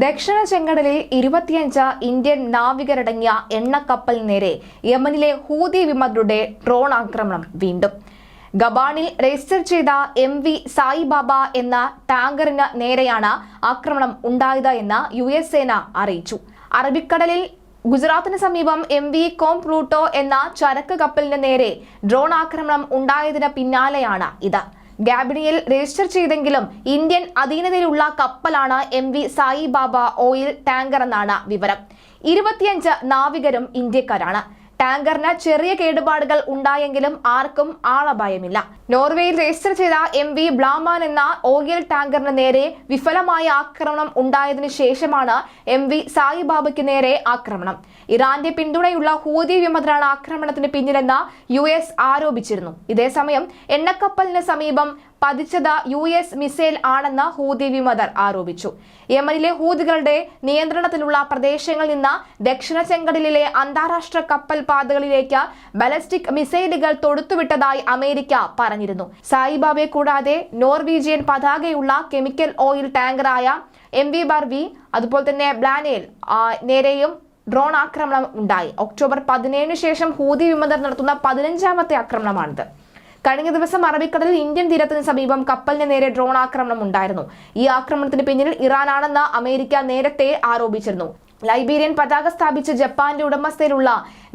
ദക്ഷിണ ചെങ്കടലിൽ ഇരുപത്തിയഞ്ച് ഇന്ത്യൻ നാവികരടങ്ങിയ എണ്ണക്കപ്പലിന് നേരെ യമനിലെ ഹൂതി വിമതരുടെ ഡ്രോൺ ആക്രമണം വീണ്ടും. ഗബാണിൽ രജിസ്റ്റർ ചെയ്ത എം വി സായിബാബ എന്ന ടാങ്കറിന് നേരെയാണ് ആക്രമണം ഉണ്ടായത് എന്ന് യു എസ് സേന അറിയിച്ചു. അറബിക്കടലിൽ ഗുജറാത്തിന് സമീപം എം വി കോം പ്ലൂട്ടോ എന്ന ചരക്ക് കപ്പലിന് നേരെ ഡ്രോൺ ആക്രമണം ഉണ്ടായതിന് പിന്നാലെയാണ് ഇത്. ഗാബിനിയിൽ രജിസ്റ്റർ ചെയ്തെങ്കിലും ഇന്ത്യൻ അധീനതയിലുള്ള കപ്പലാണ് M V Saibaba oil tanker എന്നാണ് വിവരം. ഇരുപത്തിയഞ്ച് നാവികരും ഇന്ത്യക്കാരാണ്. ടാങ്കറിന് ചെറിയ കേടുപാടുകൾ ഉണ്ടായെങ്കിലും ആർക്കും ആളപായമില്ല. നോർവേയിൽ രജിസ്റ്റർ ചെയ്ത എം വി ബ്ലാമാൻ എന്ന ഓയിൽ ടാങ്കറിന് നേരെ വിഫലമായ ആക്രമണം ഉണ്ടായതിനു ശേഷമാണ് എം വി സായിബാബയ്ക്ക് നേരെ ആക്രമണം. ഇറാന്റെ പിന്തുണയുള്ള ഹൂതി വിമതരാണ് ആക്രമണത്തിന് പിന്നിലെന്ന് യു എസ് ആരോപിച്ചിരുന്നു. ഇതേസമയം എണ്ണക്കപ്പലിന് സമീപം പതിച്ചത് യു എസ് മിസൈൽ ആണെന്ന് ഹൂതി വിമതർ ആരോപിച്ചു. യമനിലെ ഹൂതികളുടെ നിയന്ത്രണത്തിലുള്ള പ്രദേശങ്ങളിൽ നിന്ന് ദക്ഷിണ ചെങ്കടലിലെ അന്താരാഷ്ട്ര കപ്പൽ പാതകളിലേക്ക് ബലസ്റ്റിക് മിസൈലുകൾ തൊടുത്തുവിട്ടതായി അമേരിക്ക പറഞ്ഞിരുന്നു. സായിബാബയെ കൂടാതെ നോർവീജിയൻ പതാകയുള്ള കെമിക്കൽ ഓയിൽ ടാങ്കറായ എം വി ബർവി അതുപോലെ തന്നെ ബ്ലാനേൽ നേരെയും ഡ്രോൺ ആക്രമണം ഉണ്ടായി. ഒക്ടോബർ പതിനേഴിന് ശേഷം ഹൂതി വിമതർ നടത്തുന്ന പതിനഞ്ചാമത്തെ ആക്രമണമാണിത്. കഴിഞ്ഞ ദിവസം അറബിക്കടലിൽ ഇന്ത്യൻ തീരത്തിന് സമീപം കപ്പലിന് നേരെ ഡ്രോൺ ആക്രമണം ഉണ്ടായിരുന്നു. ഈ ആക്രമണത്തിന് പിന്നിൽ ഇറാനാണെന്ന് അമേരിക്ക നേരത്തെ ആരോപിച്ചിരുന്നു. ലൈബീരിയൻ പതാക സ്ഥാപിച്ച ജപ്പാന്റെ ഉടമസ്ഥയിലുള്ള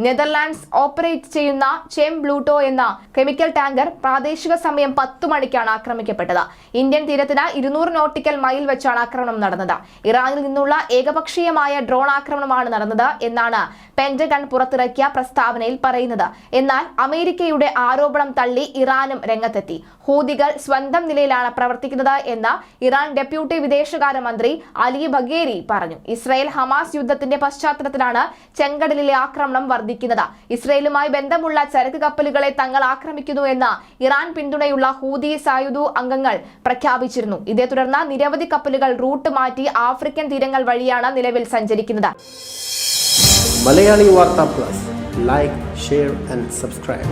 നെതർലാൻഡ്സ് ഓപ്പറേറ്റ് ചെയ്യുന്ന ചെം ബ്ലൂട്ടോ എന്ന കെമിക്കൽ ടാങ്കർ പ്രാദേശിക സമയം പത്ത് മണിക്കാണ് ആക്രമിക്കപ്പെട്ടത്. ഇന്ത്യൻ തീരത്തിന് ഇരുന്നൂറ് നോട്ടിക്കൽ മൈൽ വെച്ചാണ് ആക്രമണം നടന്നത്. ഇറാനിൽ നിന്നുള്ള ഏകപക്ഷീയമായ ഡ്രോൺ ആക്രമണമാണ് നടന്നത് എന്നാണ് പെന്റഗൺ പുറത്തിറക്കിയ പ്രസ്താവനയിൽ പറയുന്നത്. എന്നാൽ അമേരിക്കയുടെ ആരോപണം തള്ളി ഇറാനും രംഗത്തെത്തി. ഹൂതികൾ സ്വന്തം നിലയിലാണ് പ്രവർത്തിക്കുന്നത് എന്ന് ഇറാൻ ഡെപ്യൂട്ടി വിദേശകാര്യമന്ത്രി അലി ബഗേരി പറഞ്ഞു. ഇസ്രായേൽ ഹമാസ് യുദ്ധത്തിന്റെ പശ്ചാത്തലത്തിലാണ് ചെങ്കടലിലെ ആക്രമണം വർദ്ധിക്കുന്നത് ഇസ്രയേലുമായി ബന്ധമുള്ള ചരക്ക് കപ്പലുകളെ തങ്ങൾ ആക്രമിക്കുന്നു എന്ന് ഇറാൻ പിന്തുണയുള്ള ഹൂതി സായുധു അംഗങ്ങൾ പ്രഖ്യാപിച്ചിരുന്നു. ഇതേ തുടർന്ന് നിരവധി കപ്പലുകൾ റൂട്ട് മാറ്റി ആഫ്രിക്കൻ തീരങ്ങൾ വഴിയാണ് നിലവിൽ സഞ്ചരിക്കുന്നത്. Malayali Vartha plus. Like share and subscribe